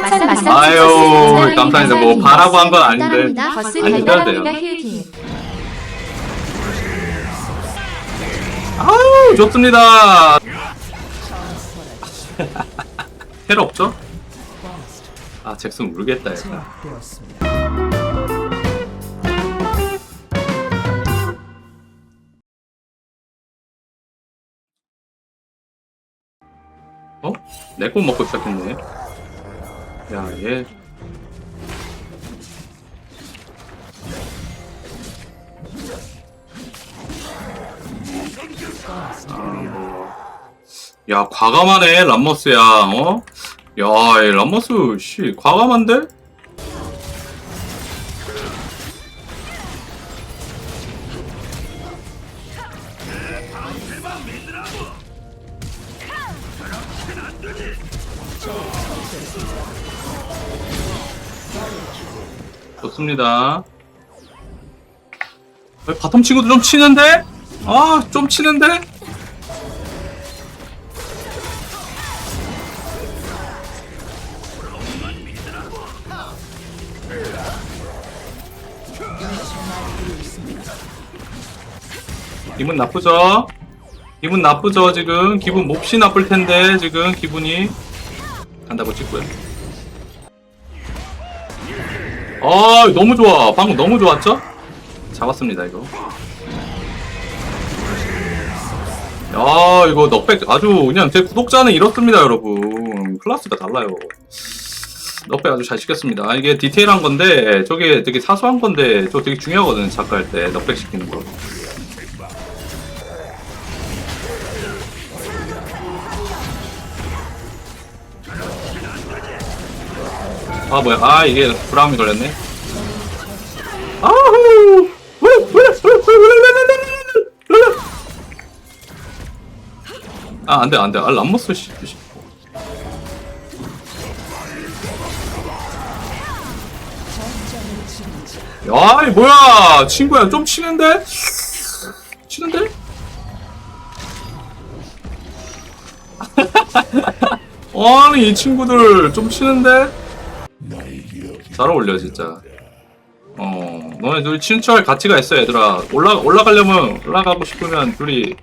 삼천 마사지 아유, 감사합니다. 뭐 바라고 한 건 아닌데. 버스 아니, 돼요. 힐팀 아유, 좋습니다. 헬 없죠? 아, 잭슨 모르겠다, 얘가. 어? 내거 먹고 시작했네. 야, 얘. 아, 뭐. 야, 과감하네, 람머스야, 어? 야, 이 람머스, 씨, 과감한데? 좋습니다. 왜 바텀 친구들 좀 치는데? 아, 좀 치는데? 기분 나쁘죠? 기분 나쁘죠, 지금? 기분 몹시 나쁠 텐데, 지금, 기분이. 간다고 찍고요. 아, 너무 좋아. 방금 너무 좋았죠? 잡았습니다, 이거. 야, 이거 넉백 아주 그냥 제 구독자는 이렇습니다, 여러분. 클래스가 달라요. 넉백 아주 잘 시켰습니다. 아, 이게 디테일한 건데, 저게 되게 사소한 건데, 저 되게 중요하거든요, 작가 할 때. 넉백 시키는 거. 아, 뭐야. 아, 이게 브라움이 걸렸네. 아후! 아, 안 돼, 안 돼. 아, 람머스, 씨. 씨. 야, 이 뭐야. 친구야, 좀 치는데? 치는데? 아니, 이 친구들 좀 치는데? 잘 어울려, 진짜. 어, 너네 둘이 친추할 가치가 있어, 얘들아. 올라, 올라가려면, 올라가고 싶으면 둘이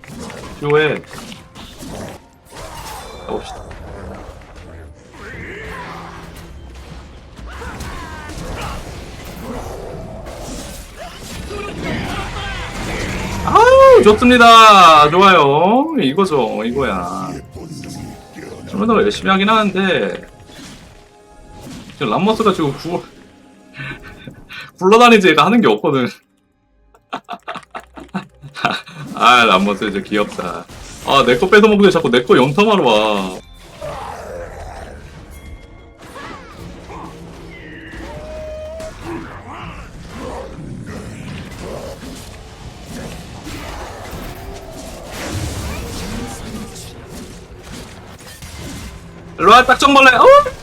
필요해. 가봅시다. 아우, 좋습니다. 좋아요. 이거죠, 이거야. 좀더 열심히 하긴 하는데, 지금 람머스가 지금 구, 굴러다니지 얘가 하는 게 없거든. 아, 람머스 이제 귀엽다. 아, 내 거 뺏어먹는데 자꾸 내거 영탐하러 와. 일로와, 딱정벌레! 어!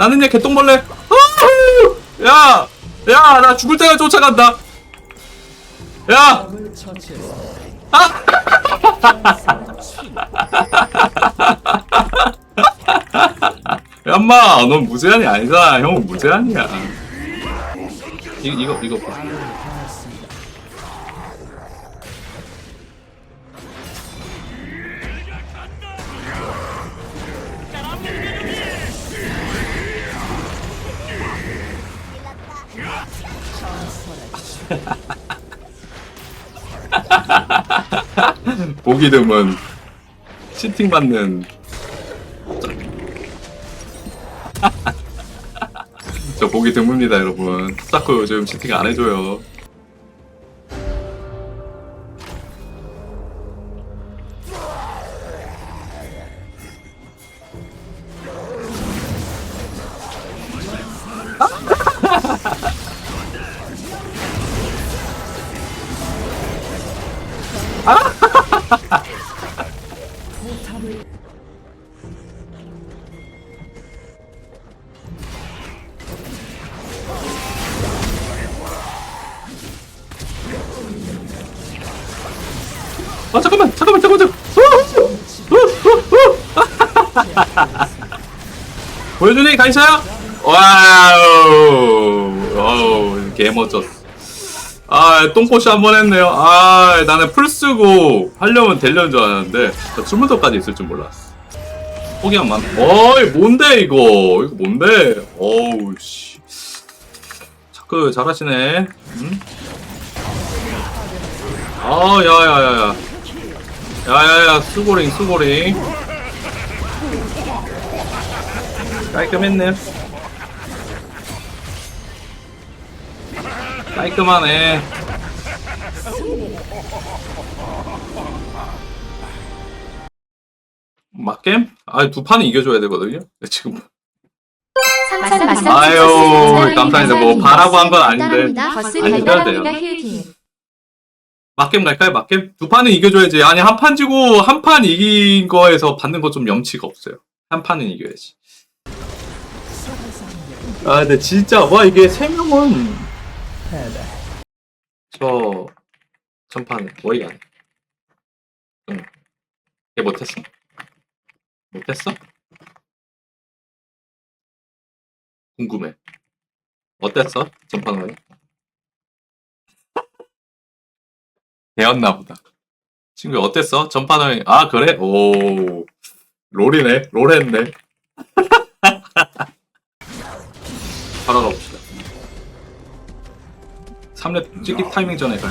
나는 얘 개똥벌레! 어후! 야! 야! 나 죽을 때가 쫓아간다! 야! 야, 엄마, 넌 무제한이 아니잖아. 형은 무제한이야. 이, 이거, 이거 봐. 보기 드문 치팅 받는 저 보기 드뭅니다 여러분. 자꾸 요즘 치팅 안 해줘요 아 잠깐만 잠깐만 잠깐만 아, 보여주니 가이사야? 와우. 어우 개멋졌어. 아 똥꼬시 한 번 했네요. 아 나는 풀 쓰고 하려면 되려는 줄 알았는데 출문도까지 있을 줄 몰랐어. 포기한 만 어이 뭔데 이거? 이거 뭔데? 어우 씨. 자크 잘하시네. 응? 아 야야야야 야야야 수고링 수고링 깔끔했네 깔끔하네 맞겜? 아두 판은 이겨줘야 되거든요 지금 상상 마상 아유, 감사합니다. 뭐 바라고 한 건 아닌데. 버스 아니, 해야 돼요. 맞겜 갈까요? 맞겜? 두 판은 이겨줘야지. 아니, 한 판 지고 한 판 이긴 거에서 받는 거 좀 염치가 없어요. 한 판은 이겨야지. 아, 근데 진짜, 와, 이게 세 명은. 저, 전판에, 뭐이 안 해. 응. 얘 못했어? 못했어? 궁금해. 어땠어? 전판 후에? 배웠나 보다. 친구 어땠어? 전판을 아 그래? 오 롤이네 롤 했네. 바로 가봅시다. 3렙 찍기 타이밍 전에 돼.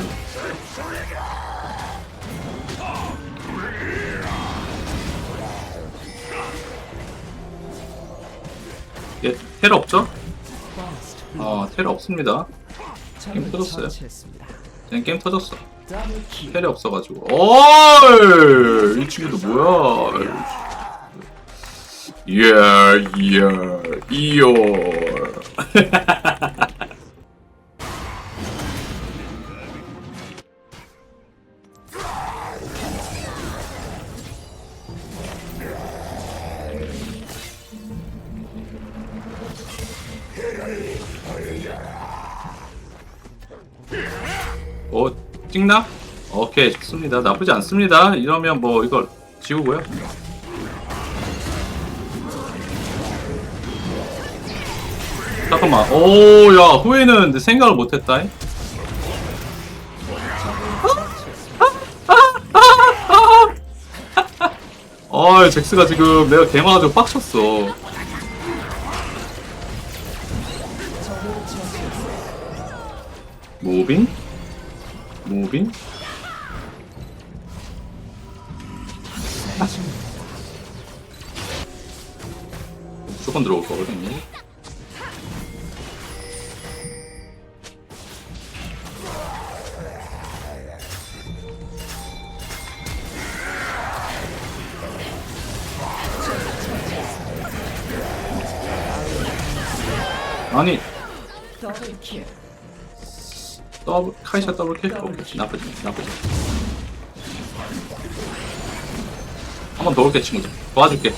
얘텔 없죠? 어, 텔 없습니다. 게임 터졌어요. 그냥 게임 터졌어. 텔이 없어가지고. 어이! 이 친구도 뭐야? 예, 예, 이 찍나? 오케이, 좋습니다. 나쁘지 않습니다. 이러면 뭐 이걸 지우고요. 잠깐만. 오, 야, 후회는 생각을 못했다. 아, 잭스가 지금 내가 개맞아가지고 빡쳤어. 무빙? 무빙? 무조건 들어올 거거든요. 아니 더블 카이샤 더블 킬? 오케이 나쁘지 나쁘지. 한 번 더 올게 친구들. 도와줄게.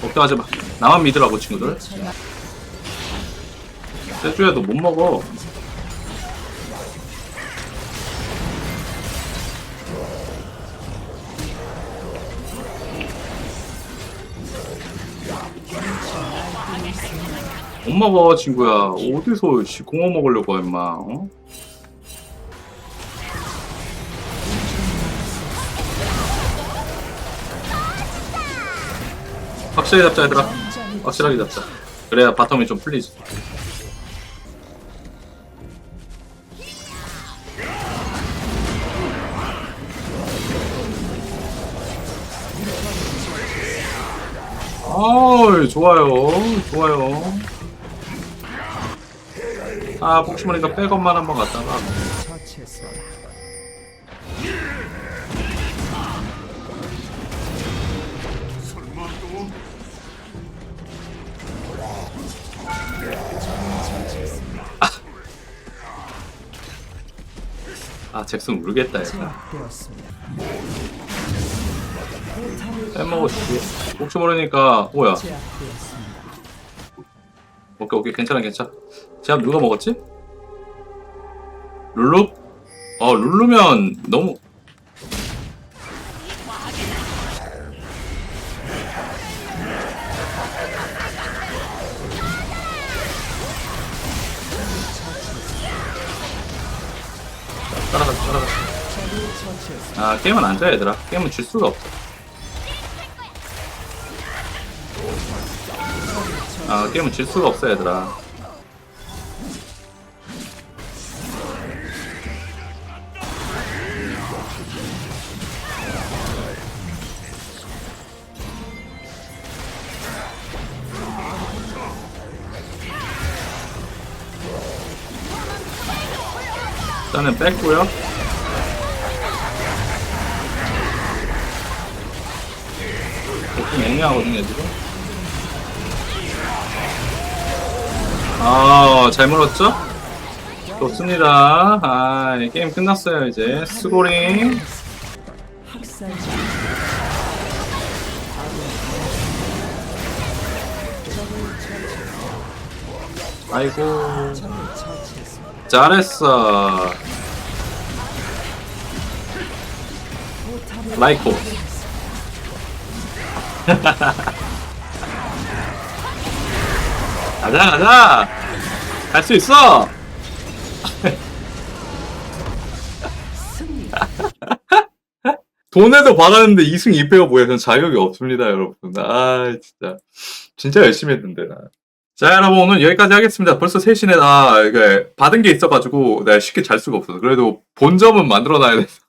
걱정하지 마. 나만 믿으라고 친구들. 세주야 너못 먹어. 못 먹어 친구야. 어디서 씨 공어 먹으려고 임마 어? 확실하게 잡자 얘들아. 확실하게 잡자. 그래야 바텀이 좀 풀리지. 아 좋아요. 좋아요. 아 복심하니까 백업만 한번 갔다가 아 잭슨 모르겠다 얘가 빼먹어줄게 혹시 모르니까 뭐야 오케이 오케이 괜찮아 괜찮아 제압 누가 먹었지? 룰루? 어 룰루면 너무 아 게임은 안져 얘들아. 게임은 질 수가 없어. 아 게임은 질 수가 없어 얘들아 일단은 뺐고요 좀 애매하거든요 지금 아, 잘 물었죠? 좋습니다. 아, 이 게임 끝났어요, 이제. 스고링. 아이고. 잘했어. 라이코. 가자, 가자! 갈 수 있어! 돈에도 받았는데 2승 2패가 뭐야? 전 자격이 없습니다, 여러분. 아, 진짜. 진짜 열심히 했는데, 나. 자, 여러분, 오늘 여기까지 하겠습니다. 벌써 3시네, 나, 이게, 받은 게 있어가지고, 내가 쉽게 잘 수가 없어서. 그래도 본점은 만들어 놔야 돼서.